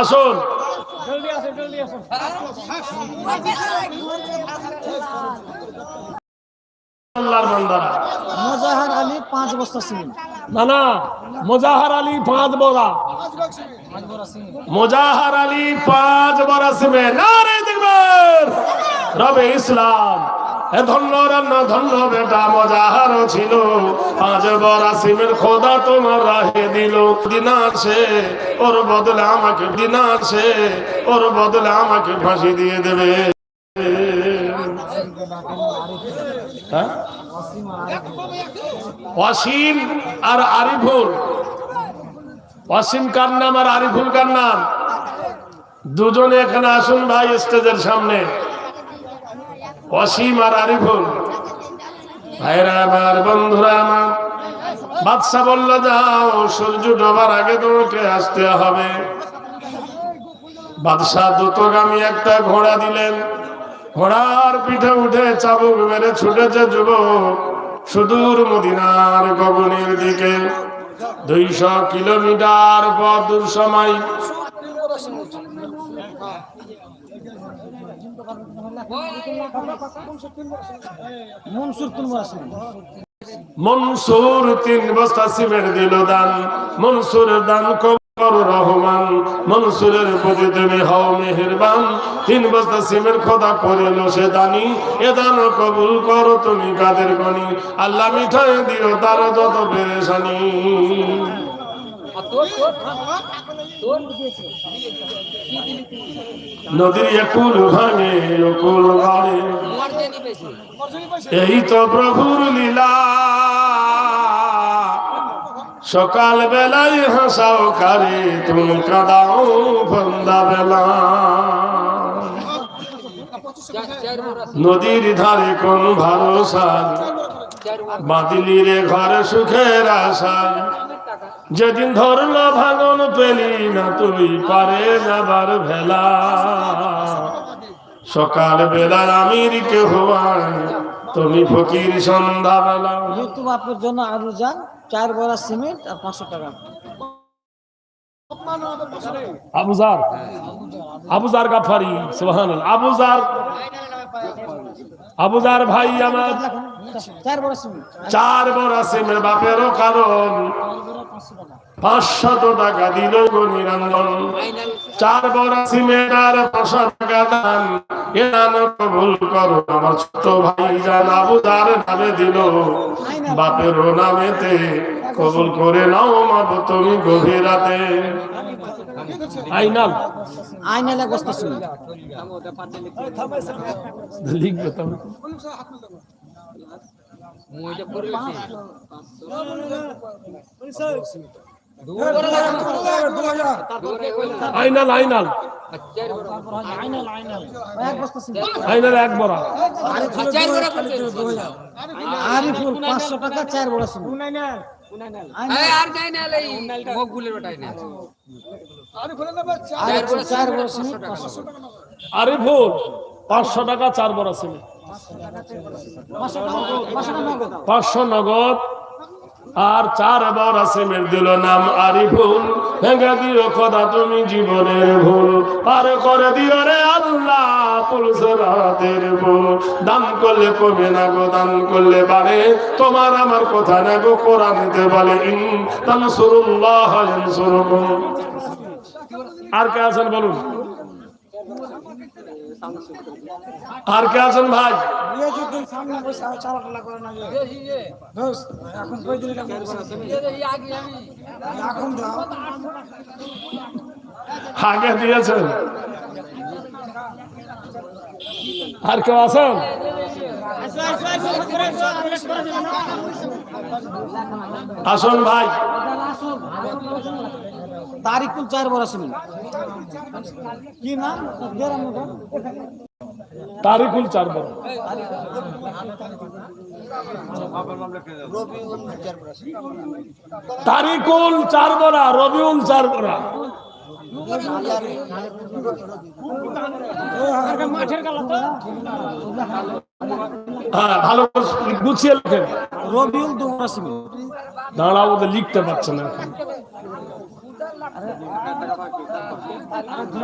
আসুন। আল্লাহর বান্দারা। মোজাহার আলী পাঁচ বস্তা সিমেন্ট না না মোজাহার আলী পাঁচ বড়া মোজাহার আলী পাঁচ বড়া সিমে নারে দেখবেন। রবে ইসলাম। ধন্য রান্না ধন্য বেটা ছিল। খোদা ওর ওর দিয়ে দেবে। হ্যাঁ? অসীম আর আরিফুল। অসীম কার নাম আর আরিফুল কার নাম? দুজনে এখানে আসুন ভাই, স্টেজের সামনে। অসীম আর আরিফুল ভাইরা আমার বন্ধুরা আমার, বাদশা বলল, যাও, সূর্য ডোবার আগে তোমাকে আসতে হবে। বাদশাহ দ্রুতগামী একটা ঘোড়া দিলেন। ঘোড়ার পিঠে উঠে চাবুক মেরে ছুটেছে যুবক সুদূর মদিনার গগনের দিকে। দুইশো কিলোমিটার পথ সময়। মনসুর মনসুর তিন বস্তা সিমেন্ট দিল দান মনসুরের দান কবর রহমান, মনসুরের প্রতি তুমি হও মেহেরবান। তিন বস্তা সিমের খোদা করিল সে দানি, এ দান কবুল করো তুমি কাদের গনি আল্লাহ মিঠাই দিও তার যত পেরেশানি। নদীর একুল ভাঙে অকুল বাড়ে। এই তো প্রভুর লীলা। সকাল বেলায় হাসাও কারে, তুমি কাদাও ফন্দা বেলা নদীর ধারে কোন ভরসা বাদিলি রে ঘরে সুখের আশা যেদিন ধরলো ভাঙন পেলি না তুই পারে যাবার ভেলা। সকাল বেলার আমির কে তুমি ফকির সন্ধ্যা বেলা তোমার আপনার জন্য আলু যান, চার বড়া সিমেন্ট আর পাঁচশো টাকা। আবুজার আবুজার গাফারি সুবহান আবুজার আবুজার ভাই আমার চার বড় সিমেন্ট চার বড় সিমের বাপেরও কারণ। পাঁচশত টাকা দিল গো নিরঞ্জন। চার বড় পাঁচশো টাকা দান। কবুল করো আমার ছোট ভাই জান আবুজার নামে দিল। বাপেরও নামেতে কবুল করে নাও মাব তুমি গভীর রাতে আইনাল আইনাল বস্তা সিমেন্ট লিখবে আইনাল আইনাল আইনাল। এক আইনাল এক বড়া। আরিফুল পাঁচশো টাকা চার বড়া চার আরিফুল পাঁচশো টাকা চার ছিল পাঁচশো টাকা নগদ। পাঁচশো নগদ। আর চার বড় সিমের দিল নাম আরিফুল ভেঙে দিও খোদা, তুমি জীবনের ভুল। পার করে দিও রে আল্লাহ পুলসের হাতের ভুল। দান করলে কমে না গো, দান করলে বাড়ে। তোমার আমার কথা না গো, কোরআনেতে বলে, ইন তানসুরুল্লাহ ইয়ানসুরুকুম। আর কে আছেন বলুন? আর কে আছেন ভাই? আগে দিয়েছেন। আর কেউ আছেন? আসুন ভাই। তারিকুল চার বড় সিমেন্ট কি নাম? তারিকুল চার বড়। তারিকুল চার বড়া রবিউল চার বড়া। হ্যাঁ ভালো গুছিয়ে লেখেন। রবিউল দু বড় সিমেন্ট দাঁড়াও লিখতে পারছে না। আরেক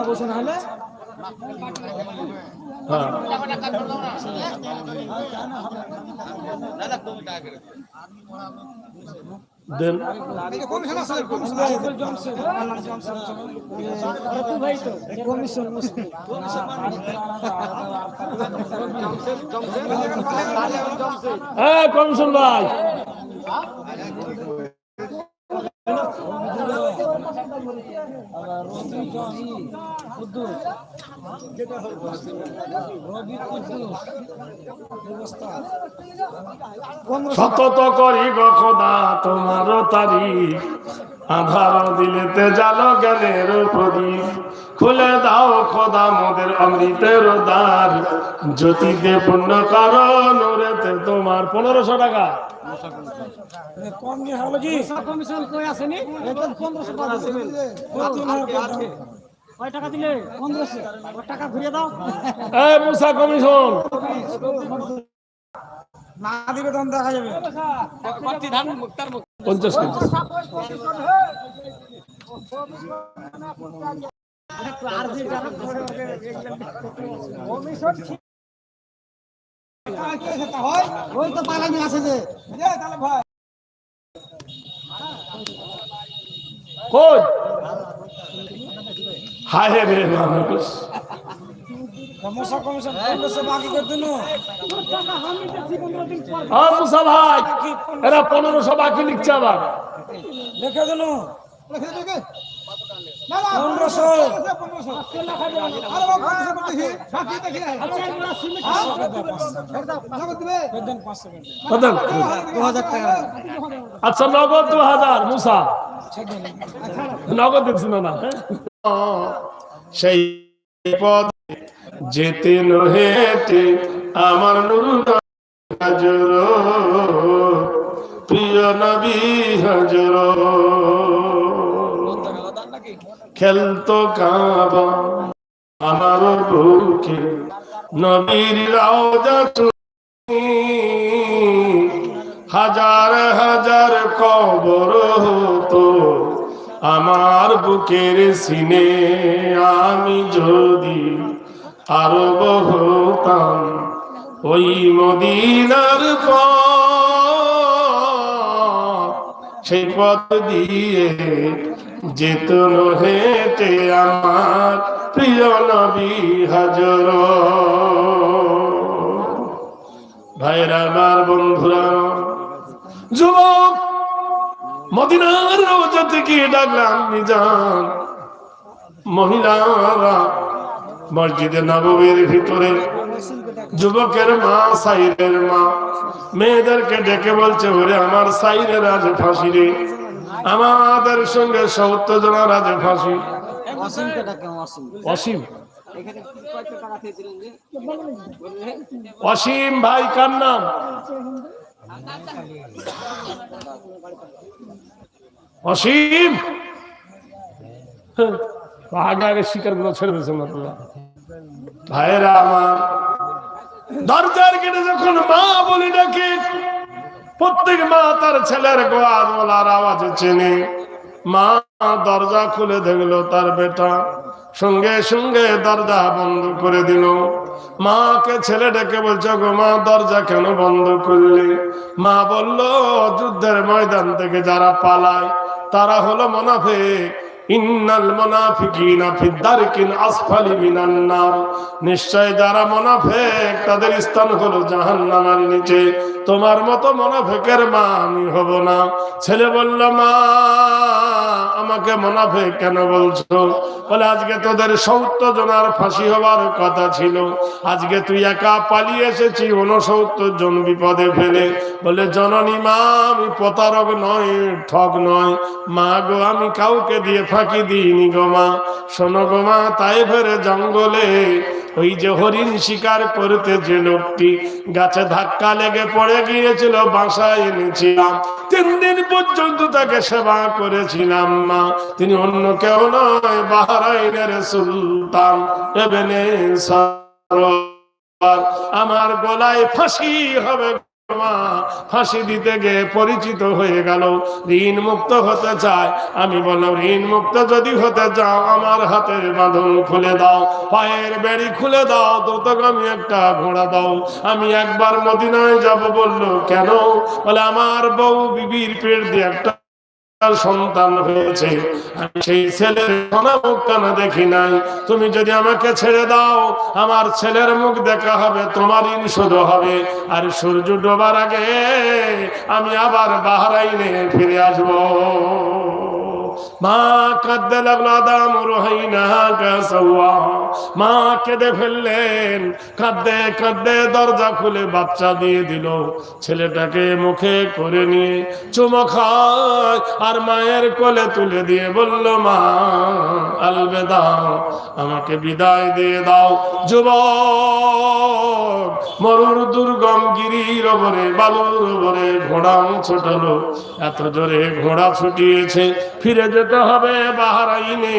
বসে না হলে। হ্যাঁ। দেন। কমিশন। সতত করি গো খোদা তোমার তারিখ। আধার দিলেতে জালো গেলের প্রদীপ। খুলে দাও খোদা মোদের অমৃতের দ্বার। জ্যোতিতে পূর্ণ করো নূরেতে তোমার। পনেরোশো টাকা। কম কি হলো জি কমিশন কই আসেনি একদম 1500 টাকা দিবেন কয় টাকা দিলে? টাকা ঘুরিয়ে দাও। মুসা কমিশন। না দিবে তখন দেখা যাবে। পঞ্চাশ ওই তো পালানি আছে যে তাহলে হায় রে মানুষ মশা কমিশন পনেরোশো বাকি করে মুসা ভাই এরা পনেরোশো বাকি লিখছে আবার। লিখে দিন। পনেরোশো। আচ্ছা নগদ দু হাজার মুসা। নগদ দিচ্ছি না না। সেই পদ যেতে নহেতে আমার নুর হাজর প্রিয় নবী হাজর। খেলতো কাবা আমার বুকে। নবীর রাজা হাজার হাজার কবর হতো আমার বুকের সিনে। আমি যদি আরব হতাম ওই মদিনার সেই পথ দিয়ে যেত হেঁটে আমার প্রিয় নবী হাজর। ভাইরা আমার বন্ধুরা, যুবক, মদিনার রোজা থেকে ডাকলাম নিজান মহিলারা মসজিদে নববীর ভিতরে যুবকের মা, সাইরের মা, মেয়েদেরকে ডেকে বলছে, ওরে আমার সাইরের আজ ফাঁসি রে। আমাদের সঙ্গে সত্তর জনের আজ ফাঁসি। অসীম। অসীম ভাই, কার নাম? অসীম? আগে শিকারগুলো ছেড়ে আপনারা ভাইরা আমার, দরজার গেটে যখন মা বলি ডাকে প্রত্যেক মা তার ছেলের গোয়াজ বলার আওয়াজ চেনে। মা দরজা খুলে দেখল তার বেটা। সঙ্গে সঙ্গে দরজা বন্ধ করে দিল। মাকে ছেলে ডেকে বলছে, গো মা, দরজা কেন বন্ধ করলে? মা বলল, যুদ্ধের ময়দান থেকে যারা পালায়, তারা হলো মোনাফেক। ইন্নাল মুনাফিকিনা ফিদ দারকিল আসফালি মিনান নার। নিশ্চয় যারা মুনাফিক, তাদের স্থান হলো জাহান্নামের নিচে। তোমার মতো মুনাফিকের মা আমি হব না। ছেলে বলল, মা, আমাকে মুনাফিক কেন বলছো? বলে, আজকে তোদের সত্তর জনের ফাঁসি হবার কথা ছিল। আজকে তুই একা পালিয়ে এসেছি উনসত্তর জন বিপদে ফেলে। বলে, জননী মা, আমি প্রতারক নয়, ঠগ নয়। মা গো, আমি কাউকে দিয়ে ফাঁকি দিইনি গো মা। শোনো গো মা তাই ফেরে জঙ্গলে ওই যে হরিণ শিকার করতে যে লোকটি গাছে ধাক্কা লেগে পড়ে গিয়েছিল, বাসায় এনেছিলাম। তিন দিন পর্যন্ত তাকে সেবা করেছিলাম মা। তিনি অন্য কেউ নয়, বাহারাইনের সুলতান এবেনে আমার গলায় ফাঁসি হবে ফাঁসি দিতে গিয়ে পরিচিত হয়ে গেল। ঋণ মুক্ত হতে চায়। আমি বললাম, ঋণ মুক্ত যদি হতে চাও, আমার হাতের বাঁধন খুলে দাও। পায়ের বেড়ি খুলে দাও, দ্রুতগামী একটা ঘোড়া দাও। আমি একবার মদিনায় যাব। বলল, কেন? বলে, আমার বউ বিবির পেট দিয়ে একটা সন্তান হয়েছে। আমি সেই ছেলের সোনা মুখ কেন দেখি নাই। তুমি যদি আমাকে ছেড়ে দাও, আমার ছেলের মুখ দেখা হবে তোমার ঋণ হবে। আর সূর্য ডোবার আগে আমি আবার বাহারাইনে ফিরে আসব। মা কাঁদতে লাগল আদাম মা কেঁদে ফেললেন। কাঁদতে কাঁদতে দরজা খুলে বাচ্চা দিয়ে দিল। ছেলেটাকে মুখে করে নিয়ে চুমো খায় আর মায়ের কোলে তুলে দিয়ে বলল, মা আলবে দাও আমাকে বিদায় দিয়ে দাও। যুবক মরুর দুর্গম গিরির ওপরে বালুর ওপরে ঘোড়া ছোটালো। এত জোরে ঘোড়া ছুটিয়েছে, ফিরে যেতে হবে বাহারাইনে।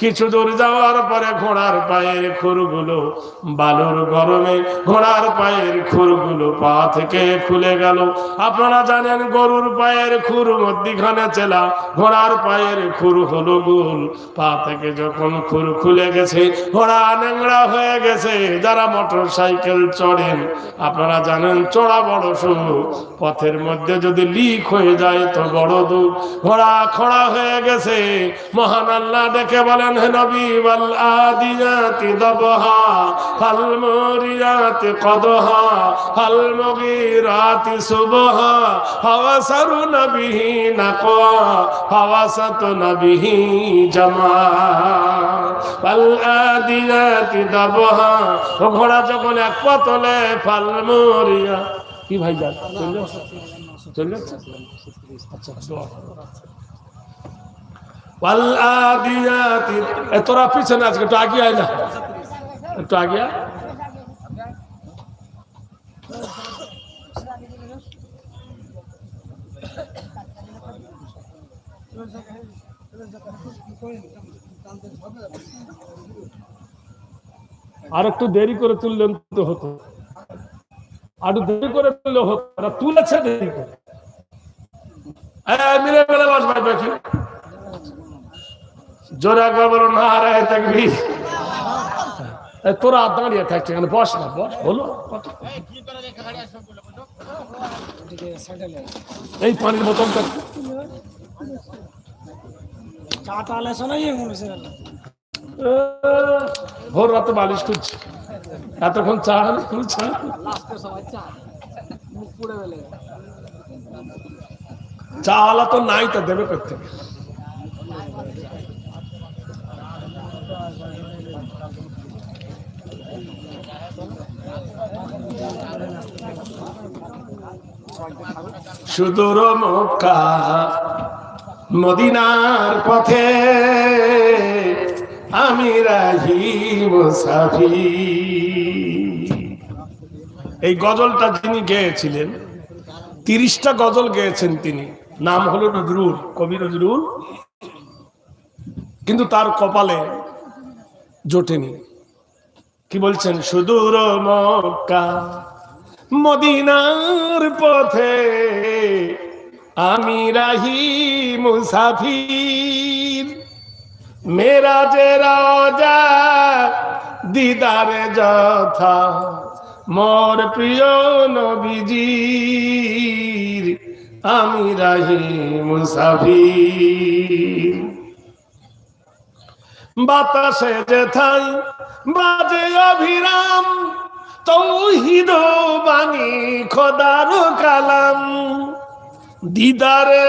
কিছু দূর যাওয়ার পরে ঘোড়ার পায়ের খুরগুলো, বালুর গরমে ঘোড়ার পায়ের খুরগুলো পা থেকে খুলে গেল। আপনারা জানেন গরুর পায়ের খুর মধ্যিখানে চেলা, ঘোড়ার পায়ের খুর হলো গোল। পা থেকে যখন খুর খুলে গেছে, ঘোড়া ন্যাংরা হয়ে গেছে। যারা মোটর সাইকেল চড়েন আপনারা জানেন চড়া বড় শুরু পথের মধ্যে যদি লিক হয়ে যায় তো বড় দুঃখ। ঘোড়া খড়া হয়ে গেছে। মহান আল্লাহ দেখে বলেন, হে নবী দবহা কদহা সুবহা হাওয়াসাত নবিহি জামা। ফাল আদিয়াতি দবহা। ঘোড়া যখন এক পতলে ফাল মুরিয়া কি ভাই যান চলে যাচ্ছে? আচ্ছা। তোরা পিছনে আজকে একটু আগে আয় না। একটু আগে আয়। আর একটু দেরি করে তুললেন তো হতো। আর দেরি করে তুললে হতো তুলেছে দেরি করে। তোরা দাঁড়িয়ে থাকছে বস এই পানির বোতলটা। ভোর রাতে বালিশ করছি এতক্ষণ চা চা চা আলা তো নাই তো দেবে করতে সুদূর মক্কা, মদিনার পথে আমি মুসাফি এই গজলটা তিনি গেয়েছিলেন, তিরিশটা গজল গেয়েছেন তিনি। নাম হলো নজরুল, কবি নজরুল। কিন্তু তার কপালে জোটেনি। কি বলছেন? সুদূর মক্কা, মদিনার পথে আমি রাহি মুসাফির। মেরা যে রাজা দিদারে যথা মোর প্রিয় নবীজির আমি রাহি মুসাফির বাতাসে যেথাই বাজে অভিরাম, তৌহিদ বাণী, খোদার কালাম। দিদারে